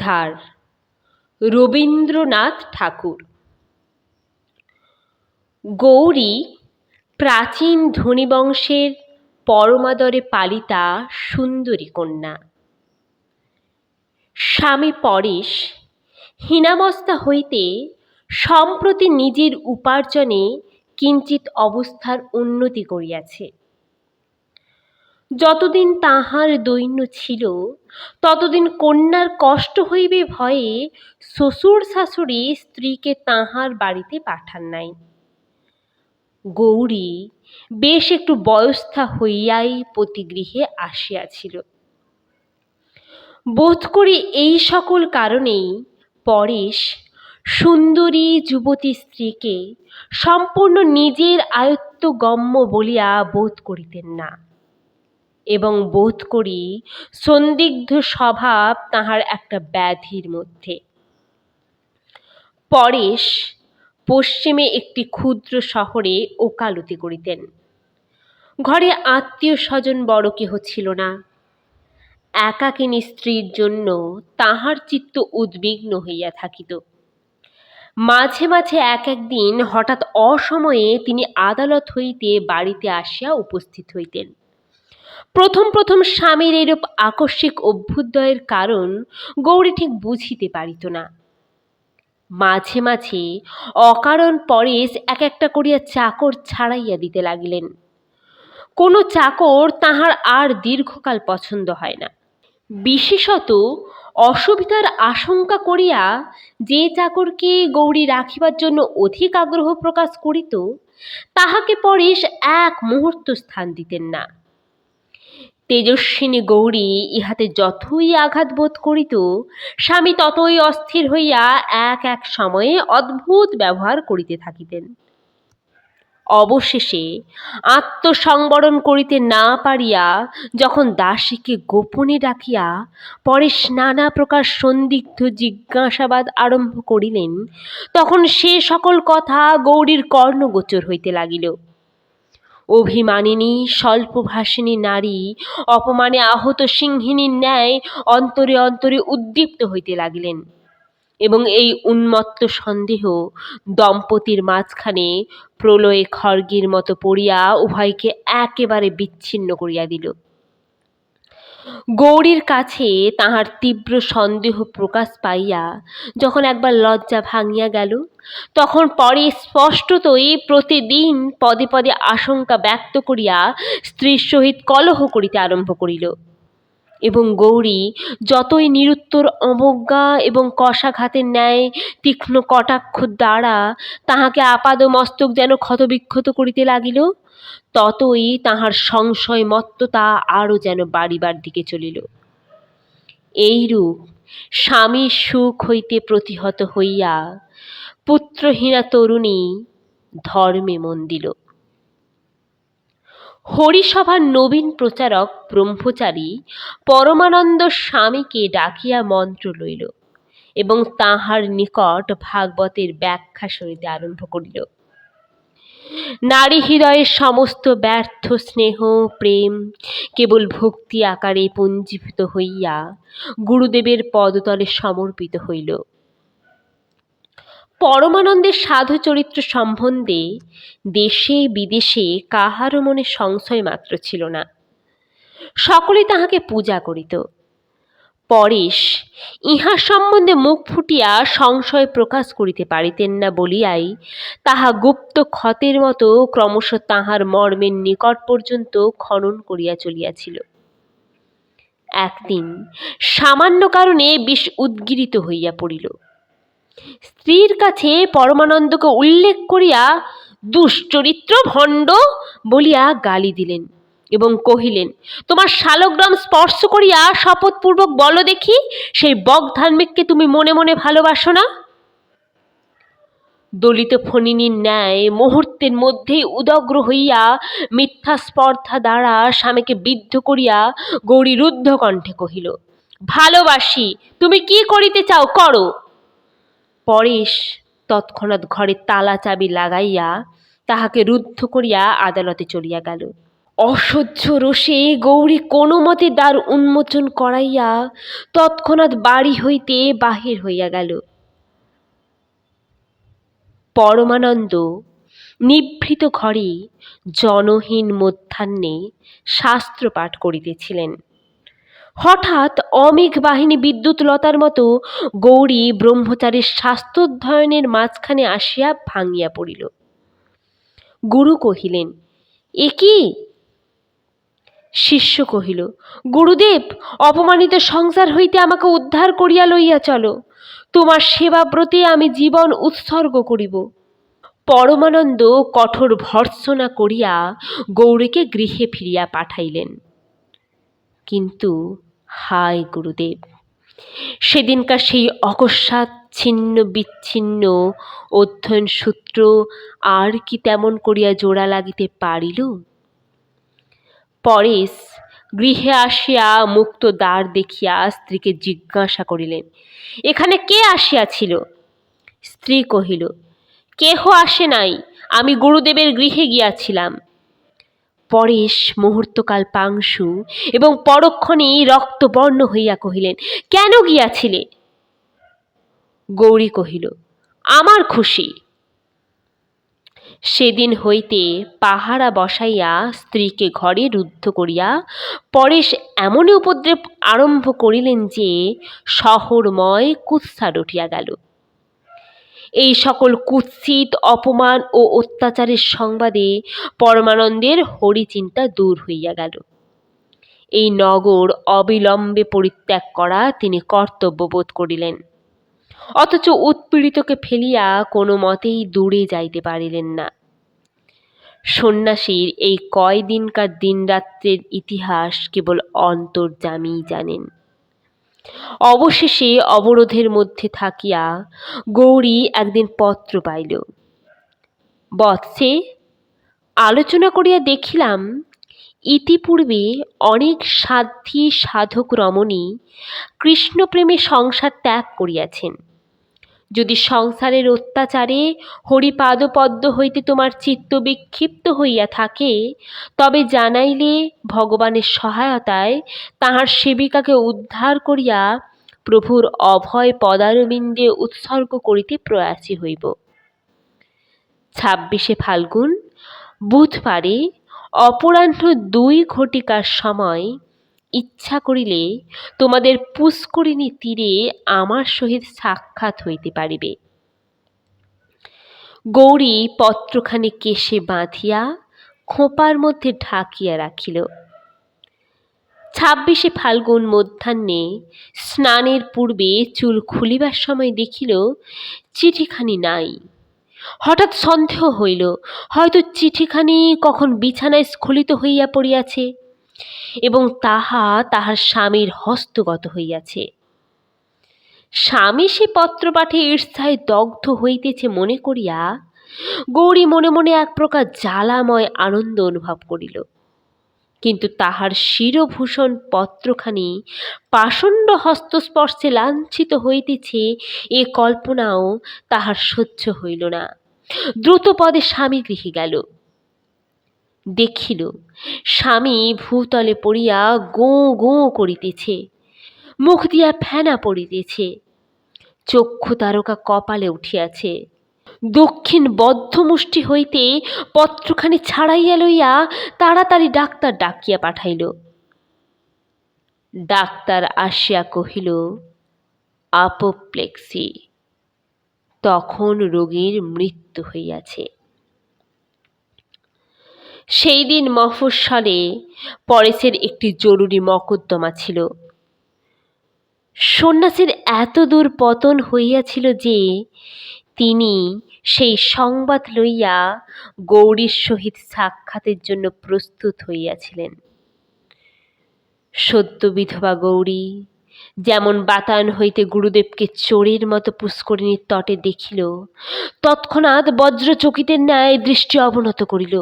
উদ্ধার। রবীন্দ্রনাথ ঠাকুর। গৌরী প্রাচীন ধনীবংশের পরমাদরে পালিতা সুন্দরী কন্যা। স্বামী পরেশ হীনাবস্থা হইতে সম্প্রতি নিজের উপার্জনে কিঞ্চিত অবস্থার উন্নতি করিয়াছে। যতদিন তাহার দৈন্য ছিল, ততদিন কন্যার কষ্ট হইবে ভয়ে শ্বশুর শাশুড়ি স্ত্রীকে তাহার বাড়িতে পাঠান নাই। গৌরী বেশ একটু বয়স্থা হইয়াই পতিগৃহে আসিয়াছিল। বোধ করি এই সকল কারণেই পরেশ সুন্দরী যুবতী স্ত্রীকে সম্পূর্ণ নিজের আয়ত্তগম্য বলিয়া বোধ করিতেন না। এবং বোধ করি সন্দিগ্ধ স্বভাব তাহার একটা ব্যাধির মধ্যে। পরেশ পশ্চিমে একটি ক্ষুদ্র শহরে ওকালতি করিতেন। ঘরে আত্মীয় স্বজন বড় কেহ ছিল না। একাকিনী স্ত্রীর জন্য তাহার চিত্ত উদ্বিগ্ন হইয়া থাকিত। মাঝে মাঝে এক একদিন হঠাৎ অসময়ে তিনি আদালত হইতে বাড়িতে আসিয়া উপস্থিত হইতেন। প্রথম প্রথম স্বামীর এরূপ আকস্মিক অভ্যুদয়ের কারণ গৌরী ঠিক বুঝিতে পারিত না। মাঝে মাঝে অকারণ পরেশ এক একটা করিয়া চাকর ছাড়াইয়া দিতে লাগিলেন। কোনো চাকর তাহার আর দীর্ঘকাল পছন্দ হয় না। বিশেষত অসুবিধার আশঙ্কা করিয়া যে চাকরকে গৌরী রাখিবার জন্য অধিক আগ্রহ প্রকাশ করিত, তাহাকে পরেশ এক মুহূর্ত স্থান দিতেন না। তেজস্বিনী গৌরী ইহাতে যতই আঘাত বোধ করিত, স্বামী ততই অস্থির হইয়া এক এক সময়ে অদ্ভুত ব্যবহার করিতে থাকিতেন। অবশেষে আত্মসংবরণ করিতে না পারিয়া যখন দাসীকে গোপনে ডাকিয়া পরেশ নানা প্রকার সন্দিগ্ধ জিজ্ঞাসাবাদ আরম্ভ করিলেন, তখন সে সকল কথা গৌরীর কর্ণগোচর হইতে লাগিল। অভিমানিনী, স্বল্পভাষিনী নারী, অপমানে আহত সিংহিনীর ন্যায় অন্তরে অন্তরে উদ্দীপ্ত হইতে লাগিলেন। এবং এই উন্মত্ত সন্দেহ দম্পতির মাঝখানে প্রলয়ে খড়গির মতো পড়িয়া উভয়কে একেবারে বিচ্ছিন্ন করিয়া দিল। গৌরীর কাছে তাহার তীব্র সন্দেহ প্রকাশ পাইয়া যখন একবার লজ্জা ভাঙিয়া গেল, তখন পরে স্পষ্টতই প্রতিদিন পদে পদে আশঙ্কা ব্যক্ত করিয়া স্ত্রীর সহিত কলহ করিতে আরম্ভ করিল এবং গৌরী যতই নিরুত্তর, অবজ্ঞা এবং কষাঘাতের ন্যায়, তীক্ষ্ণ কটাক্ষ দ্বারা তাহাকে আপাদ মস্তক যেন ক্ষতবিক্ষত করিতে লাগিল ততই তাহার সংশয় মত্ততা আরও যেন বাড়িবার দিকে চলিল। এইরূপ স্বামীর সুখ হইতে প্রতিহত হইয়া পুত্রহীনা তরুণী ধর্মে মন দিল। হরিসভার নবীন প্রচারক ব্রহ্মচারী পরমানন্দ স্বামীকে ডাকিয়া মন্ত্র লইল এবং তাহার নিকট ভাগবতের ব্যাখ্যা শুনিতে আরম্ভ করিল। নারী হৃদয়ের সমস্ত ব্যর্থ স্নেহ, প্রেম কেবল ভক্তি আকারে পুঞ্জীভূত হইয়া গুরুদেবের পদতলে সমর্পিত হইল। পরমানন্দের সাধু চরিত্র সম্বন্ধে দেশে বিদেশে কাহারও মনে সংশয় মাত্র ছিল না। সকলে তাহাকে পূজা করিত। পরেশ, ইহা সম্বন্ধে মুখ ফুটিয়া সংশয় প্রকাশ করিতে পারিতেন না বলিয়াই, তাহা গুপ্ত ক্ষতের মতো ক্রমশ তাহার মর্মের নিকট পর্যন্ত খনন করিয়া চলিয়াছিল। একদিন সামান্য কারণে বিষ উদ্গিরিত হইয়া পড়িল। স্ত্রীর কাছে পরমানন্দকে উল্লেখ করিয়া দুশ্চরিত্র ভণ্ড বলিয়া গালি দিলেন। এবং কহিলেন, তোমার শালগ্রাম স্পর্শ করিয়া শপথপূর্বক বলো দেখি, সেই বক ধার্মিককে তুমি মনে মনে ভালোবাসো না? দলিত ফণিনীর ন্যায় মুহূর্তের মধ্যেই উদগ্র হইয়া মিথ্যা স্পর্ধা দ্বারা স্বামীকে বিদ্ধ করিয়া গৌরী রুদ্ধ কণ্ঠে কহিল, ভালোবাসি, তুমি কি করিতে চাও, করো। পরেশ তৎক্ষণাৎ ঘরে তালা চাবি লাগাইয়া তাহাকে রুদ্ধ করিয়া আদালতে চলিয়া গেল। অসহ্য রোষে গৌরী কোনো মতে দ্বার উন্মোচন করাইয়া তৎক্ষণাৎ বাড়ি হইতে বাহির হইয়া গেল। পরমানন্দ নিভৃত ঘরে জনহীন মধ্যাহ্নে শাস্ত্র পাঠ করিতেছিলেন। হঠাৎ অমেঘ বাহিনী বিদ্যুৎ লতার মতো গৌরী ব্রহ্মচারীর শাস্ত্রোধ্যয়নের মাঝখানে আসিয়া ভাঙিয়া পড়িল। গুরু কহিলেন, এ কি? শিষ্য কহিল, গুরুদেব, অপমানিত সংসার হইতে আমাকে উদ্ধার করিয়া লইয়া চলো। তোমার সেবাব্রতে আমি জীবন উৎসর্গ করিব। পরমানন্দ কঠোর ভর্ৎসনা করিয়া গৌরীকে গৃহে ফিরিয়া পাঠাইলেন। কিন্তু হায় গুরুদেব, সেদিনকার সেই অকস্মাৎ ছিন্ন বিচ্ছিন্ন অধ্যয়ন সূত্র আর কি তেমন করিয়া জোড়া লাগিতে পারিল? পরেশ গৃহে আসিয়া মুক্ত দ্বার দেখিয়া স্ত্রীকে জিজ্ঞাসা করিলেন, এখানে কে আসিয়াছিল? স্ত্রী কহিল, কেহ আসে নাই, আমি গুরুদেবের গৃহে গিয়াছিলাম। পরেশ মুহূর্তকাল পাংশু এবং পরক্ষণেই রক্তবর্ণ হইয়া কহিলেন, কেন গিয়াছিলে? গৌরী কহিল, আমার খুশি। সেদিন হইতে পাহারা বসাইয়া স্ত্রীকে ঘরে রুদ্ধ করিয়া পরেশ এমনই উপদ্রব আরম্ভ করিলেন যে শহরময় কুৎসার উঠিয়া গেল। এই সকল কুৎসিত অপমান ও অত্যাচারের সংবাদে পরমানন্দের হরিচিন্তা দূর হইয়া গেল। এই নগর অবিলম্বে পরিত্যাগ করা তিনি কর্তব্যবোধ করিলেন। অথচ উৎপীড়িতকে ফেলিয়া কোনো মতেই দূরে যাইতে পারিলেন না। সন্ন্যাসীর এই কয়দিনকার দিনরাত্রের ইতিহাস কেবল অন্তর্যামী জানেন। অবশেষে অবরোধের মধ্যে থাকিয়া গৌরী একদিন পত্র পাইল। বৎসে আলোচনা করিয়া দেখিলাম, ইতিপূর্বে অনেক সাধ্যী সাধক রমণী কৃষ্ণপ্রেমে সংসার ত্যাগ করিয়াছেন। যদি সংসারের অত্যাচারে হরিপাদপদ্ম হইতে তোমার চিত্ত বিক্ষিপ্ত হইয়া থাকে, তবে জানাইলে ভগবানের সহায়তায় তাহার সেবিকাকে উদ্ধার করিয়া প্রভুর অভয় পদারবিন্দে উৎসর্গ করিতে প্রয়াসী হইব। ছাব্বিশে ফাল্গুন, বুধবারে অপরাহ্ন দুই ঘটিকার সময় ইচ্ছা করিলে তোমাদের পুষ্করিণী তীরে আমার সহিত সাক্ষাৎ হইতে পারিবে। গৌরী পত্রখানি কেশে বাঁধিয়া খোঁপার মধ্যে ঢাকিয়া রাখিল। ছাব্বিশে ফাল্গুন মধ্যাহ্নে স্নানের পূর্বে চুল খুলিবার সময় দেখিল, চিঠিখানি নাই। হঠাৎ সন্দেহ হইল, হয়তো চিঠিখানি কখন বিছানায় স্খলিত হইয়া পড়িয়াছে। এবং তাহা তাহার স্বামীর হস্তগত হইয়াছে। স্বামী সে পত্র পাঠে ঈর্ষায় দগ্ধ হইতেছে মনে করিয়া গৌরী মনে মনে এক প্রকার জ্বালাময় আনন্দ অনুভব করিল। কিন্তু তাহার শিরভূষণ পত্রখানি পাষণ্ড হস্তস্পর্শে লাঞ্ছিত হইতেছে, এ কল্পনাও তাহার সহ্য হইল না। দ্রুত পদে স্বামী গৃহে গেল। দেখিল, স্বামী ভূতলে পড়িয়া গো গো করিতেছে, মুখ দিয়া ফেনা পড়িতেছে, চক্ষু তারকা কপালে উঠিয়াছে। দক্ষিণ বদ্ধমুষ্টি হইতে পত্রখানি ছাড়াইয়া লইয়া তাড়াতাড়ি ডাক্তার ডাকিয়া পাঠাইল। ডাক্তার আসিয়া কহিল, আপোপ্লেক্সি। তখন রোগীর মৃত্যু হইয়াছে। সেই দিন মফস্বলে পরেশের একটি জরুরি মকদ্দমা ছিল। সন্ন্যাসীর এত দূর পতন হইয়াছিল যে তিনি সেই সংবাদ লইয়া গৌরীর সহিত সাক্ষাতের জন্য প্রস্তুত হইয়াছিলেন। সদ্য বিধবা গৌরী যেমন বাতায়ন হইতে গুরুদেবকে চোরের মতো পুষ্করিণীর তটে দেখিল, তৎক্ষণাৎ বজ্রচকিতের ন্যায় দৃষ্টি অবনত করিল।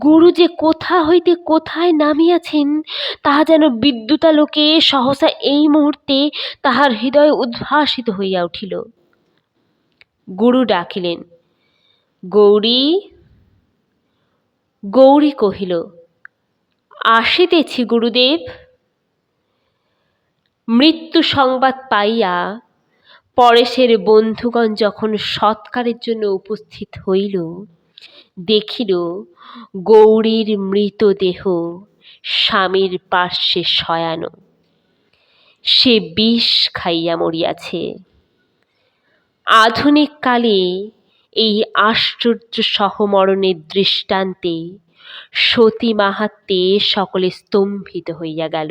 গুরু যে কোথা হইতে কোথায় নামিয়াছেন তাহা যেন বিদ্যুতালোকে সহসা এই মুহূর্তে তাহার হৃদয় উদ্ভাসিত হইয়া উঠিল। গুরু ডাকিলেন, গৌরী গৌরী কহিল, আসিতেছি গুরুদেব। মৃত্যু সংবাদ পাইয়া পরেশের বন্ধুগণ যখন সৎকারের জন্য উপস্থিত হইল দেখিল গৌরীর মৃতদেহ স্বামীর পার্শ্বে শয়ানো সে বিষ খাইয়া মরিয়াছে। আধুনিক কালে এই আশ্চর্য সহমরণের দৃষ্টান্তে সতী মাহাত্মে সকলে স্তম্ভিত হইয়া গেল।